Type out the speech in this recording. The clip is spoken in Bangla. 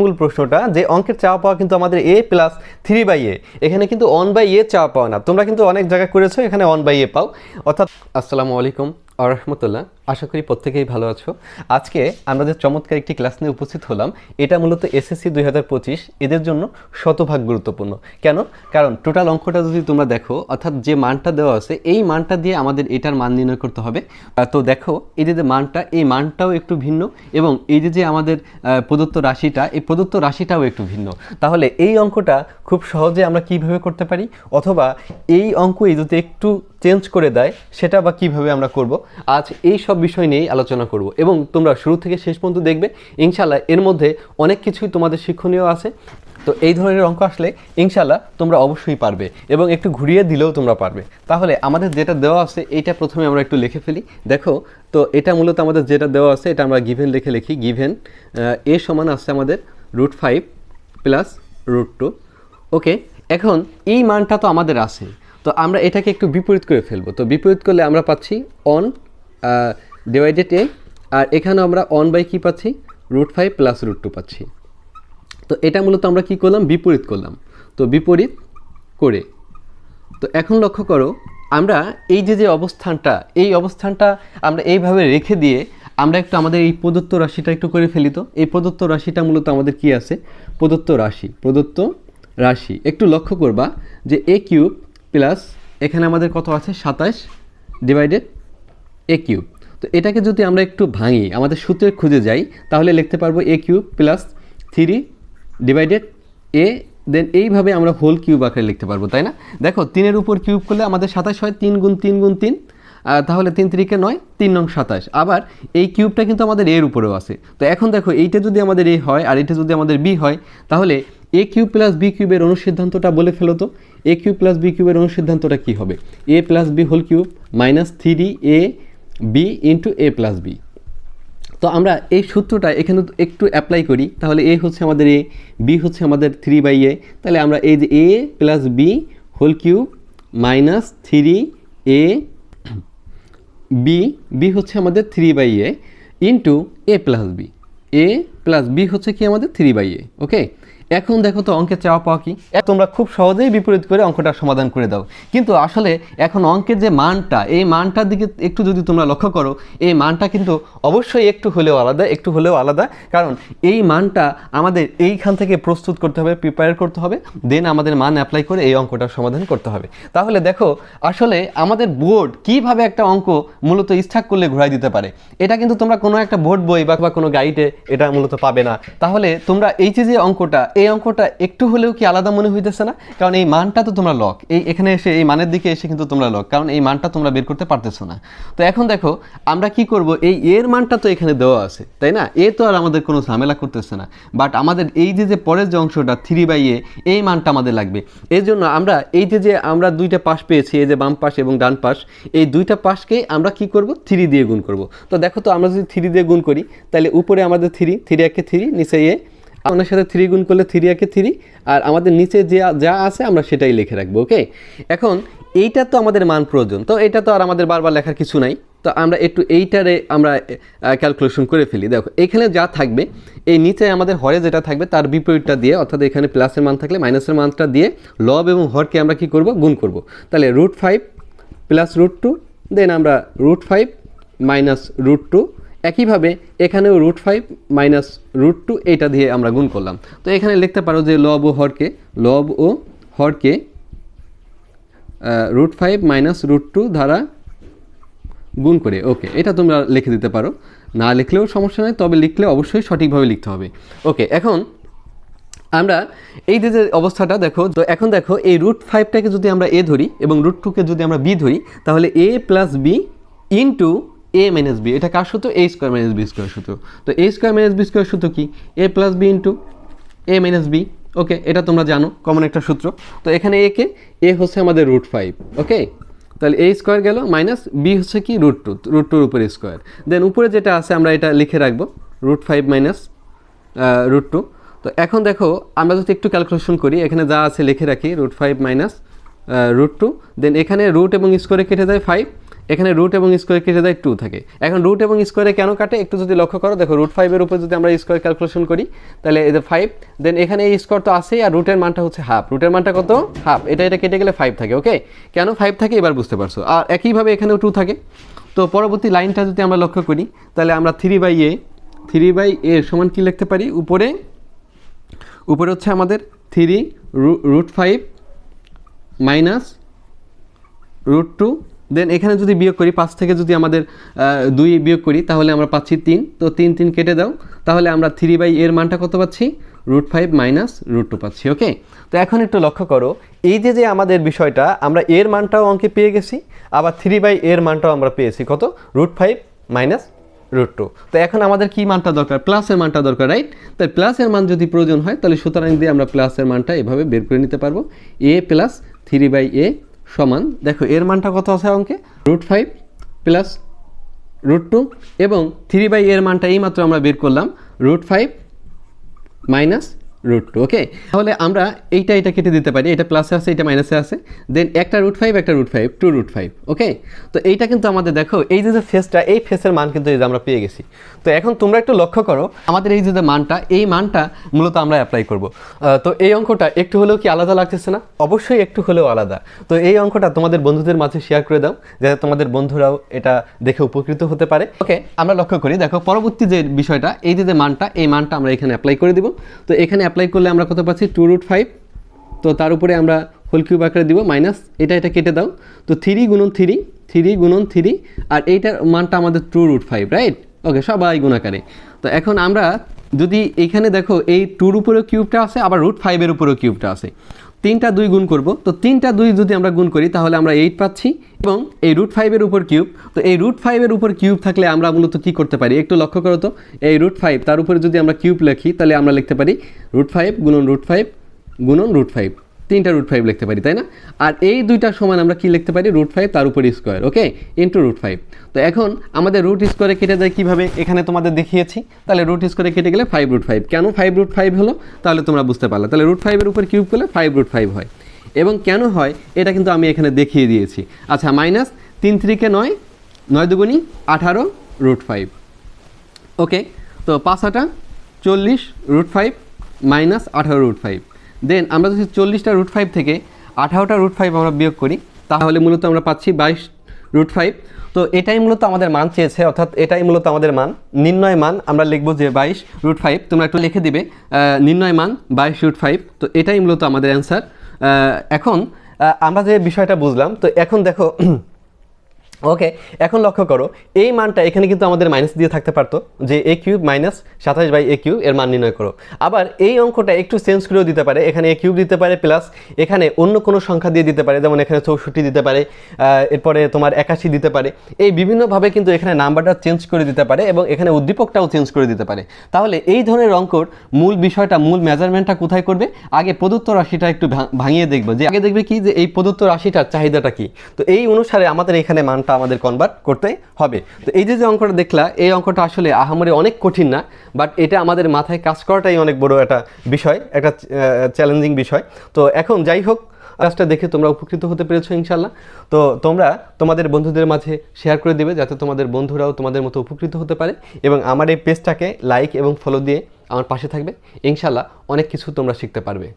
মূল প্রশ্নটা যে অঙ্কের চাওয়া পাওয়া কিন্তু আমাদের A plus three by A এখানে কিন্তু ওয়ান বাই এ চাওয়া পাওয়া না। তোমরা কিন্তু অনেক জায়গায় করেছ, এখানে ওয়ান বাই এ পাও। অর্থাৎ, আসসালামু আলাইকুম আরহামতুল্লাহ। আশা করি প্রত্যেকেই ভালো আছো। আজকে আমরা যে চমৎকার একটি ক্লাস নিয়ে উপস্থিত হলাম, এটা মূলত এসএসসি দুই হাজার পঁচিশ, এদের জন্য শতভাগ গুরুত্বপূর্ণ। কেন? কারণ টোটাল অঙ্কটা যদি তোমরা দেখো, অর্থাৎ যে মানটা দেওয়া আছে, এই মানটা দিয়ে আমাদের এটার মান নির্ণয় করতে হবে। তো দেখো, এই যে মানটা, এই মানটাও একটু ভিন্ন এবং এই যে যে আমাদের প্রদত্ত রাশিটা, এই প্রদত্ত রাশিটাও একটু ভিন্ন। তাহলে এই অঙ্কটা খুব সহজে আমরা কীভাবে করতে পারি? অথবা এই অঙ্কই যদি একটু চেঞ্জ করে দেয়, সেটা বা কীভাবে আমরা করব? আজ এই সব বিষয় নিয়েই আলোচনা করব এবং তোমরা শুরু থেকে শেষ পর্যন্ত দেখবে ইনশাল্লাহ এর মধ্যে অনেক কিছুই তোমাদের শিক্ষণীয় আছে। তো এই ধরনের অঙ্ক আসলে ইনশাল্লাহ তোমরা অবশ্যই পারবে এবং একটু ঘুরিয়ে দিলেও তোমরা পারবে। তাহলে আমাদের যেটা দেওয়া আছে এটা প্রথমে আমরা একটু লিখে ফেলি। দেখো, তো এটা মূলত আমাদের যেটা দেওয়া আছে, এটা আমরা গিভেন লিখে লিখি। গিভেন এ সমান আছে আমাদের root five plus root two. Okay, এখন এই মানটা তো আমাদের আছে। তো আমরা এটাকে একটু বিপরীত করে ফেলব। তো বিপরীত করলে আমরা পাচ্ছি অন ডিভাইডেড এ আর এখানে আমরা অন বাই কী পাচ্ছি? Root five plus root two পাচ্ছি। তো এটা মূলত আমরা কি করলাম? বিপরীত করলাম। তো বিপরীত করে। তো এখন লক্ষ্য করো, আমরা এই যে যে অবস্থানটা, এই অবস্থানটা আমরা এইভাবে রেখে দিয়ে আমরা একটু আমাদের এই প্রদত্ত রাশিটা একটু করে ফেলি তো। এই প্রদত্ত রাশিটা মূলত আমাদের কি আছে? প্রদত্ত রাশি প্রদত্ত রাশি। একটু লক্ষ্য করবা যে এ কিউব প্লাস এখানে আমাদের কত আছে? সাতাশ ডিভাইডেড এ কিউব তো এটাকে যদি আমরা একটু ভাঙি, আমাদের সূত্রে খুঁজে যাই, তাহলে লিখতে পারব a cube plus three divided a then এইভাবে আমরা হোল কিউব আকারে লিখতে পারব, তাই না? দেখো, তিনের উপর কিউব করলে আমাদের সাতাশ হয়, তিন গুণ তিন গুণ তিন তাহলে তিন তিরিকে নয়, তিন নং সাতাশ। আবার এই কিউবটা কিন্তু আমাদের এর উপরেও আছে। তো এখন দেখো, এইটা যদি আমাদের এ হয় আর এটা যদি আমাদের বি হয়, তাহলে এ কিউব প্লাস বি কিউবের অনুসিদ্ধান্তটা বলে ফেলো তো। এ কিউব প্লাস বি কিউবের অনুসিদ্ধান্তটা কী হবে? A plus b whole cube minus three a b into a plus b তো আমরা এই সূত্রটা এখানে একটু অ্যাপ্লাই করি, তাহলে এ হচ্ছে আমাদের এ বি হচ্ছে আমাদের থ্রি বাই এ তাহলে আমরা এই যে a plus b whole cube minus three a b b হচ্ছে আমাদের three by a into a plus b a plus b হচ্ছে কি আমাদের থ্রি বাই এ ওকে এখন দেখো তো অঙ্কের চাওয়া পাওয়া কি? তোমরা খুব সহজেই বিপরীত করে অঙ্কটা সমাধান করে দাও। কিন্তু আসলে এখন অঙ্কের যে মানটা, এই মানটার দিকে একটু যদি তোমরা লক্ষ্য করো, এই মানটা কিন্তু অবশ্যই একটু হলেও আলাদা, একটু হলেও আলাদা। কারণ এই মানটা আমাদের এইখান থেকে প্রস্তুত করতে হবে প্রিপেয়ার করতে হবে দেন আমাদের মান অ্যাপ্লাই করে এই অঙ্কটার সমাধান করতে হবে। তাহলে দেখো, আসলে আমাদের বোর্ড কীভাবে একটা অঙ্ক মূলত স্থাক করলে ঘুরাই দিতে পারে? এটা কিন্তু তোমরা কোনো একটা বোর্ড বই বা কোনো গাইডে এটা মূলত পাবে না। তাহলে তোমরা এই যে অঙ্কটা এই অঙ্কটা একটু হলেও কি আলাদা মনে হইতেছে না? কারণ এই মানটা তো তোমরা লক এই এখানে এসে, এই মানের দিকে এসে কিন্তু তোমরা লক কারণ এই মানটা তোমরা বের করতে পারতেছো না। তো এখন দেখো, আমরা কি করব? এই এর মানটা তো এখানে দেওয়া আছে, তাই না? এ তো আর আমাদের কোনো ঝামেলা করতেছে না। বাট আমাদের এই যে যে পরের যে অংশটা থ্রি বাই এ এই মানটা আমাদের লাগবে। এই জন্য আমরা এই যে যে আমরা দুইটা পাশ পেয়েছি, এই যে বাম পাশ এবং ডান পাশ, এই দুইটা পাশকে আমরা কি করব? থ্রি দিয়ে গুণ করব। তো দেখো তো, আমরা যদি থ্রি দিয়ে গুণ করি, তাহলে উপরে আমাদের থ্রি থ্রি একে থ্রি নিচে এ আমাদের সাথে থ্রি গুণ করলে থ্রি একে থ্রি আর আমাদের নিচে যে যা আছে আমরা সেটাই লিখে রাখব ওকে এখন এইটা তো আমাদের মান প্রয়োজন, তো এটা তো আর আমাদের বারবার লেখার কিছু নাই, তো আমরা একটু এইটারে আমরা ক্যালকুলেশন করে ফেলি। দেখো, এখানে যা থাকবে, এই নিচে আমাদের হরে যেটা থাকবে, তার বিপরীতটা দিয়ে, অর্থাৎ এখানে প্লাসের মান থাকলে মাইনাসের মানটা দিয়ে লব এবং হরকে আমরা কি করব? গুণ করব। তাহলে root five plus root two then আমরা root five minus root two একইভাবে এখানেও root five minus root two এইটা দিয়ে আমরা গুণ করলাম। তো এখানে লিখতে পারো যে লব ও হরকে, লব ও হরকে root five minus root two দ্বারা গুণ করে। ওকে এটা তোমরা লিখে দিতে পারো। না লিখলেও সমস্যা নেই, তবে লিখলে অবশ্যই সঠিকভাবে লিখতে হবে। ওকে এখন আমরা এই যে যে অবস্থাটা দেখো, তো এখন দেখো এই রুট ফাইভটাকে যদি আমরা এ ধরি এবং রুট টুকে যদি আমরা বি ধরি, তাহলে a plus b into a minus b এটা কার সূত্র? A square minus b square সূত্র। তো a square minus b square সূত্র কি? A plus b into a minus b okay এটা তোমরা জানো কমন একটা সূত্র। তো এখানে এ কে? এ হচ্ছে আমাদের রুট ফাইভ ওকে তাহলে এ স্কোয়ার গেল মাইনাস বি হচ্ছে কি? রুট টু রুট টুর উপরে স্কোয়ার দেন উপরে যেটা আছে, আমরা এটা লিখে রাখব root five minus root two তো এখন দেখো, আমরা যদি একটু ক্যালকুলেশন করি, এখানে যা আছে লিখে রাখি root five minus root two then এখানে রুট এবং স্কোয়ারে কেটে যায় ফাইভ এখানে রুট এবং স্কোয়ার কেটে দেয় টু থাকে। এখন রুট এবং স্কোয়ারে কেন কাটে? একটু যদি লক্ষ্য করো, দেখো রুট ফাইভের উপর যদি আমরা স্কোয়ার ক্যালকুলেশন করি, তাহলে এদের ফাইভ দেন এখানে এই স্কোয়ার তো আসেই আর রুটের মানটা হচ্ছে হাফ রুটের মানটা কত? হাফ এটা এটা কেটে গেলে ফাইভ থাকে ওকে কেন ফাইভ থাকে? এবার বুঝতে পারছ। আর একইভাবে এখানেও টু থাকে। তো পরবর্তী লাইনটা যদি আমরা লক্ষ্য করি, তাহলে আমরা three by a three by a সমান কী লিখতে পারি? উপরে উপরে হচ্ছে আমাদের three root five minus root two then এখানে যদি বিয়োগ করি, পাঁচ থেকে যদি আমাদের দুই বিয়োগ করি, তাহলে আমরা পাচ্ছি তিন। তো তিন তিন কেটে দাও। তাহলে আমরা থ্রি বাই এর মানটা কত পাচ্ছি? Root five minus root two পাচ্ছি ওকে তো এখন একটু লক্ষ্য করো, এই যে যে আমাদের বিষয়টা, আমরা এর মানটাও অঙ্কে পেয়ে গেছি, আবার থ্রি বাই এর মানটাও আমরা পেয়েছি। কত? Root five minus root two তো এখন আমাদের কি মানটা দরকার? প্লাসের মানটা দরকার রাইট তাই প্লাসের মান যদি প্রয়োজন হয়, তাহলে সুতরাং দিয়ে আমরা প্লাসের মানটা এভাবে বের করে নিতে পারব। A plus three by a সমান। দেখো, এর মানটা কত আছে অঙ্কে? Root five plus root two এবং থ্রি বাই এর মানটা এইমাত্র আমরা বের করলাম। Root five minus root two okay তাহলে আমরা এইটা এটা কেটে দিতে পারি। এটা প্লাসে আছে, এটা মাইনাসে আছে। দেন একটা রুট ফাইভ একটা root five two root five okay তো এইটা কিন্তু আমাদের দেখো, এই যে ফেসটা এই ফেসের মান কিন্তু এই যে আমরা পেয়ে গেছি। তো এখন তোমরা একটু লক্ষ্য করো, আমাদের এই যে যে মানটা, এই মানটা মূলত আমরা অ্যাপ্লাই করব। তো এই অঙ্কটা একটু হলেও কি আলাদা লাগতেছে না? অবশ্যই একটু হলেও আলাদা। তো এই অঙ্কটা তোমাদের বন্ধুদের মাঝে শেয়ার করে দাও, যাতে তোমাদের বন্ধুরাও এটা দেখে উপকৃত হতে পারে। ওকে আমরা লক্ষ্য করি, দেখো, পরবর্তী যে বিষয়টা, এই যে যে মানটা, এই মানটা আমরা এখানে অ্যাপ্লাই করে দিব। তো এখানে অ্যাপ্লাই করলে আমরা কত পাচ্ছি? টু রুট ফাইভ তো তার উপরে আমরা হোল কিউব আকারে দিব মাইনাস এটা এটা কেটে দাও। তো থ্রি গুণন থ্রি থ্রি গুণন থ্রি আর এইটার মানটা আমাদের two root five right okay সবাই গুণাকারে। তো এখন আমরা যদি এখানে দেখো, এই টুর উপরেও কিউবটা আছে, আবার রুট ফাইভের উপরেও কিউবটা আছে। তিনটা দুই গুণ করব। তো তিনটা দুই যদি আমরা গুণ করি, তাহলে আমরা এইট পাচ্ছি। এবং এই রুট ফাইভের উপর কিউব তো এই রুট ফাইভের উপর কিউব থাকলে আমরা মূলত কী করতে পারি? একটু লক্ষ্য করো তো। এই রুট ফাইভ তার উপরে যদি আমরা কিউব লিখি, তাহলে আমরা লিখতে পারি রুট ফাইভ গুণন রুট ফাইভ গুণন রুট ফাইভ তিনটা রুট ফাইভ লিখতে পারি, তাই না? আর এই দুইটার সমান আমরা কি লিখতে পারি? রুট ফাইভ তার উপর square okay into root five তো এখন আমাদের রুট স্কোয়ারে কেটে দেয় কীভাবে? এখানে তোমাদের দেখিয়েছি। তাহলে রুট স্কোয়ারে কেটে গেলে ফাইভ রুট ফাইভ কেন ফাইভ রুট ফাইভ হলো? তাহলে তোমরা বুঝতে পারলে। তাহলে রুট ফাইভের উপর কিউব করলে ফাইভ রুট ফাইভ হয়। এবং কেন হয়? এটা কিন্তু আমি এখানে দেখিয়ে দিয়েছি। আচ্ছা মাইনাস তিন থ্রিকে নয় নয় দুগুণি আঠারো রুট ফাইভ ওকে তো পাঁচ আটা চল্লিশ রুট ফাইভ মাইনাস আঠারো রুট ফাইভ দেন আমরা যদি চল্লিশটা রুট ফাইভ থেকে আঠারোটা রুট ফাইভ আমরা বিয়োগ করি, তাহলে মূলত আমরা পাচ্ছি বাইশ রুট ফাইভ তো এটাই মূলত আমাদের মান চেয়েছে, অর্থাৎ এটাই মূলত আমাদের মান। নির্ণয় মান আমরা লিখব যে বাইশ রুট ফাইভ তোমরা একটু লিখে দিবে। নির্ণয় মান বাইশ রুট ফাইভ তো এটাই মূলত আমাদের অ্যান্সার এখন আমরা যে বিষয়টা বুঝলাম, তো এখন দেখো ওকে এখন লক্ষ্য করো, এই মানটা এখানে কিন্তু আমাদের মাইনাস দিয়ে থাকতে পারতো, যে এ কিউব মাইনাস সাতাশ বাই এ কিউব এর মান নির্ণয় করো। আবার এই অঙ্কটা একটু চেঞ্জ করেও দিতে পারে, এখানে এ কিউব দিতে পারে প্লাস এখানে অন্য কোনো সংখ্যা দিয়ে দিতে পারে, যেমন এখানে চৌষট্টি দিতে পারে এরপরে তোমার একাশি দিতে পারে। এই বিভিন্নভাবে কিন্তু এখানে নাম্বারটা চেঞ্জ করে দিতে পারে এবং এখানে উদ্দীপকটাও চেঞ্জ করে দিতে পারে। তাহলে এই ধরনের অঙ্কর মূল বিষয়টা, মূল মেজারমেন্টটা কোথায় করবে? আগে প্রদত্ত রাশিটা একটু ভাঙিয়ে দেখব, যে আগে দেখবে কি? যে এই প্রদত্ত রাশিটার চাহিদাটা কি? তো এই অনুসারে আমাদের এখানে মানটা আমাদের কনভার্ট করতে হবে। তো এই যে যে অঙ্কটা দেখলা, এই অঙ্কটা আসলে আহামরি অনেক কঠিন না বাট এটা আমাদের মাথায় কাজ করাটাই অনেক বড় একটা বিষয়, একটা চ্যালেঞ্জিং বিষয়। তো এখন যাই হোক, কাজটা দেখে তোমরা উপকৃত হতে পেরেছ ইনশাল্লাহ তো তোমরা তোমাদের বন্ধুদের মাঝে শেয়ার করে দিবে, যাতে তোমাদের বন্ধুরাও তোমাদের মতো উপকৃত হতে পারে, এবং আমার এই পেজটাকে লাইক এবং ফলো দিয়ে আমার পাশে থাকবে। ইনশাল্লাহ অনেক কিছু তোমরা শিখতে পারবে।